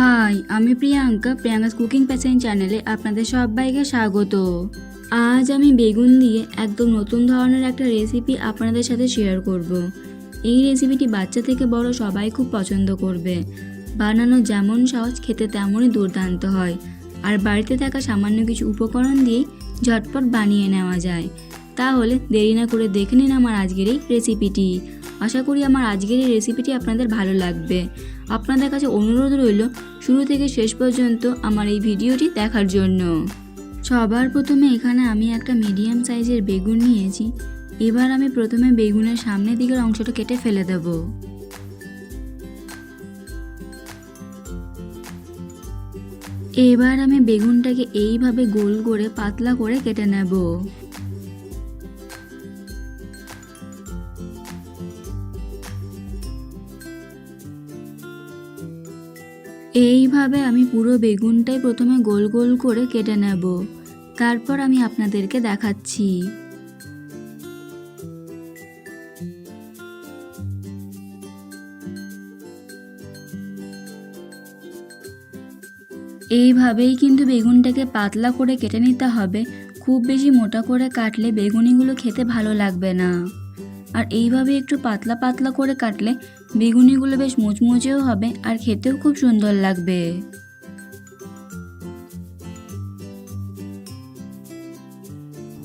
High আমি Priyanka, Priyanka's cooking passion চ্যানেলে আপনাদের সবাইকে স্বাগত। আজ আমি বেগুন দিয়ে একদম নতুন ধরনের একটা রেসিপি আপনাদের সাথে শেয়ার করব। এই রেসিপিটি বাচ্চা থেকে বড় সবাই খুব পছন্দ করবে। বানানো যেমন সহজ, খেতে তেমনই দুর্দান্ত হয়। আর বাড়িতে থাকা সামান্য কিছু উপকরণ দিয়েই ঝটপট বানিয়ে নেওয়া যায়। তাহলে দেরি না করে দেখে নিন আমার আজকের এই রেসিপিটি আশা করি আমার আজকের এই রেসিপিটি আপনাদের ভালো লাগবে। আপনাদের কাছে অনুরোধ রইল শুরু থেকে শেষ পর্যন্ত আমার এই ভিডিওটি দেখার জন্য। সবার প্রথমে এখানে আমি একটা মিডিয়াম সাইজের বেগুন নিয়েছি। এবার আমি প্রথমে বেগুনের সামনের দিকের অংশটা কেটে ফেলে দেব। এবার আমি বেগুনটাকে এইভাবে গোল করে পাতলা করে কেটে নেব। এইভাবে আমি পুরো বেগুনটাই প্রথমে গোল গোল করে কেটে নেব। তারপর আমি আপনাদেরকে দেখাচ্ছি। এইভাবেই কিন্তু বেগুনটাকে পাতলা করে কেটে নিতে হবে। খুব বেশি মোটা করে কাটলে বেগুনিগুলো খেতে ভালো লাগবে না। আর এইভাবে একটু পাতলা পাতলা করে কাটলে বেগুনিগুলো বেশ মুচমুচেও হবে আর খেতেও খুব সুন্দর লাগবে।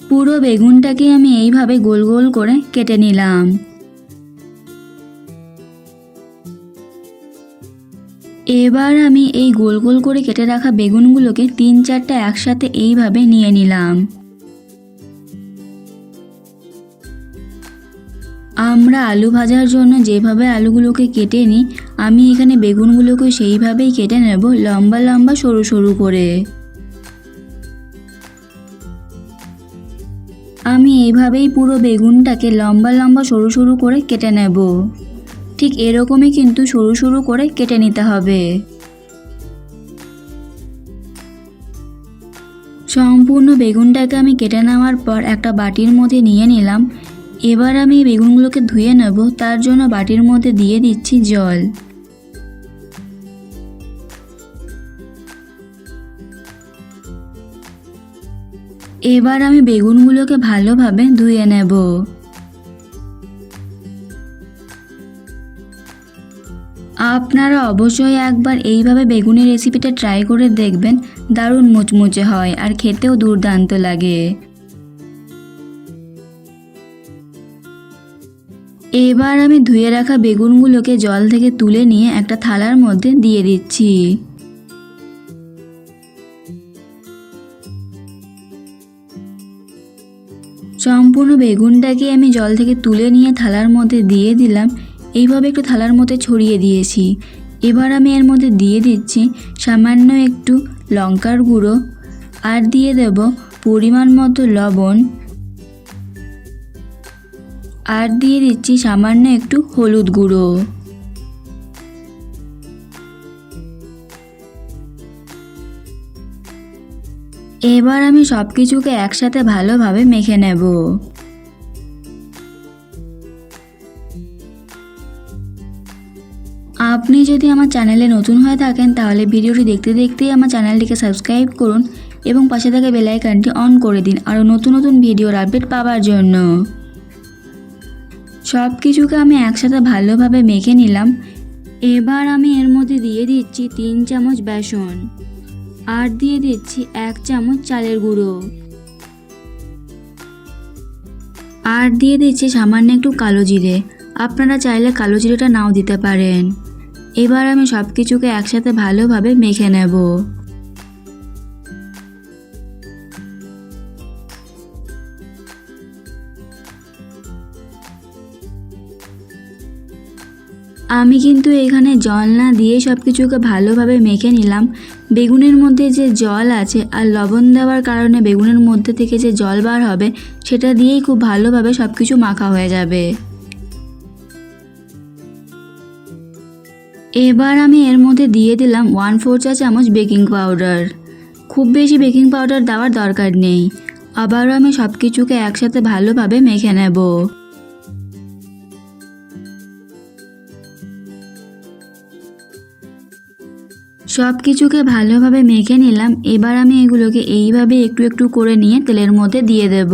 পুরো বেগুনটাকে আমি এইভাবে গোল গোল করে কেটে নিলাম। এবার আমি এই গোল গোল করে কেটে রাখা বেগুনগুলোকে তিন চারটা একসাথে এইভাবে নিয়ে নিলাম। আমরা আলু ভাজার জন্য যেভাবে আলুগুলোকে কেটে নিই, আমি এখানে বেগুনগুলোকে সেইভাবেই কেটে নেব লম্বা লম্বা সরু সরু করে। আমি এইভাবেই পুরো বেগুনটাকে লম্বা লম্বা সরু সরু করে কেটে নেব। ঠিক এরকমই কিন্তু সরু সরু করে কেটে নিতে হবে। সম্পূর্ণ বেগুনটাকে আমি কেটে নেওয়ার পর একটা বাটির মধ্যে নিয়ে নিলাম। এবার আমি বেগুনগুলোকে ধুয়ে নেব, তার জন্য বাটির মধ্যে দিয়ে দিচ্ছি জল। এবার আমি বেগুনগুলোকে ভালোভাবে ধুয়ে নেব। আপনারা অবশ্যই একবার এইভাবে বেগুনের রেসিপিটা ট্রাই করে দেখবেন, দারুণ মুচমুচে হয় আর খেতেও দুর্দান্ত লাগে। এবার আমি ধুয়ে রাখা বেগুনগুলোকে জল থেকে তুলে নিয়ে একটা থালার মধ্যে দিয়ে দিচ্ছি। সম্পূর্ণ বেগুনটাকে আমি জল থেকে তুলে নিয়ে থালার মধ্যে দিয়ে দিলাম। এইভাবে একটু থালার মধ্যে ছড়িয়ে দিয়েছি। এবার আমি এর মধ্যে দিয়ে দিচ্ছি সামান্য একটু লঙ্কার গুঁড়ো। আর দিয়ে দেব পরিমাণ মতো লবণ। আর দিয়ে দিচ্ছি সামান্য একটু হলুদ গুঁড়ো। এবার আমি সব কিছুকে একসাথে ভালোভাবে মেখে নেব। আপনি যদি আমার চ্যানেলে নতুন হয়ে থাকেন, তাহলে ভিডিওটি দেখতে দেখতেই আমার চ্যানেলটিকে সাবস্ক্রাইব করুন এবং পাশে থাকা বেলাইকানটি অন করে দিন আরও নতুন নতুন ভিডিওর আপডেট পাওয়ার জন্য। সব কিছুকে আমি একসাথে ভালোভাবে মেখে নিলাম। এবার আমি এর মধ্যে দিয়ে দিচ্ছি তিন চামচ বেসন। আর দিয়ে দিচ্ছি এক চামচ চালের গুঁড়ো। আর দিয়ে দিচ্ছি সামান্য একটু কালো জিরে। আপনারা চাইলে কালো জিরেটা নাও দিতে পারেন। এবার আমি সব কিছুকে একসাথে ভালোভাবে মেখে নেব। আমি কিন্তু এখানে জল না দিয়ে সব কিছুকে ভালোভাবে মেখে নিলাম। বেগুনের মধ্যে যে জল আছে আর লবণ দেওয়ার কারণে বেগুনের মধ্যে থেকে যে জল বার হবে, সেটা দিয়েই খুব ভালোভাবে সব কিছু মাখা হয়ে যাবে। এবার আমি এর মধ্যে দিয়ে দিলাম ওয়ান ফোর চা চামচ বেকিং পাউডার। খুব বেশি বেকিং পাউডার দেওয়ার দরকার নেই। আবারও আমি সব কিছুকে একসাথে ভালোভাবে মেখে নেব। সব কিছুকে ভালোভাবে মেখে নিলাম। এবার আমি এগুলোকে এইভাবে একটু একটু করে নিয়ে তেলের মধ্যে দিয়ে দেব।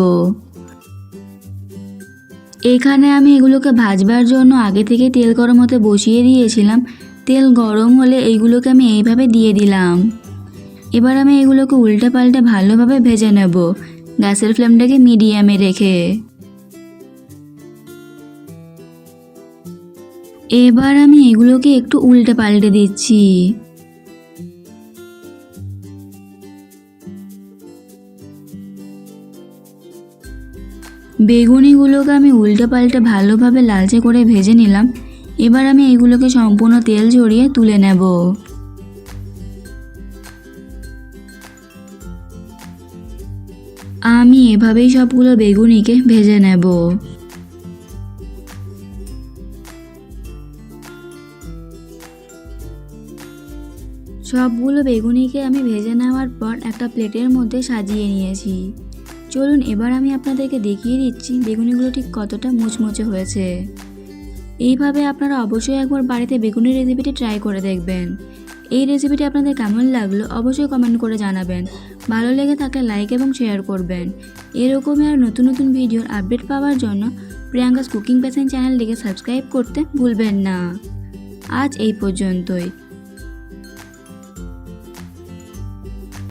এখানে আমি এগুলোকে ভাজবার জন্য আগে থেকে তেল গরম হতে বসিয়ে দিয়েছিলাম। তেল গরম হলে এইগুলোকে আমি এইভাবে দিয়ে দিলাম। এবার আমি এগুলোকে উল্টে পাল্টে ভালোভাবে ভেজে নেব। গ্যাসের ফ্লেমটাকে মিডিয়ামে রেখে। এবার আমি এগুলোকে একটু উল্টে পাল্টে দিচ্ছি। বেগুনিগুলোকে আমি উল্টে পাল্টে ভালোভাবে লালচে করে ভেজে নিলাম। এবার আমি এগুলোকে সম্পূর্ণ তেল ঝরিয়ে তুলে নেব। আমি এভাবেই সবগুলো বেগুনিকে ভেজে নেব। সবগুলো বেগুনিকে আমি ভেজে নেওয়ার পর একটা প্লেটের মধ্যে সাজিয়ে নিয়েছি। চলুন, এবার আমি আপনাদেরকে দেখিয়ে দিচ্ছি বেগুনিগুলো ঠিক কতটা মুচমুচে হয়েছে। এইভাবে আপনারা অবশ্যই একবার বাড়িতে বেগুনের রেসিপিটি ট্রাই করে দেখবেন। এই রেসিপিটি আপনাদের কেমন লাগল অবশ্যই কমেন্ট করে জানাবেন। ভালো লেগে থাকলে লাইক এবং শেয়ার করবেন। এরকমই আর নতুন নতুন ভিডিওর আপডেট পাওয়ার জন্য প্রিয়াঙ্কাস কুকিং প্যাশন চ্যানেলটিকে সাবস্ক্রাইব করতে ভুলবেন না। আজ এই পর্যন্তই।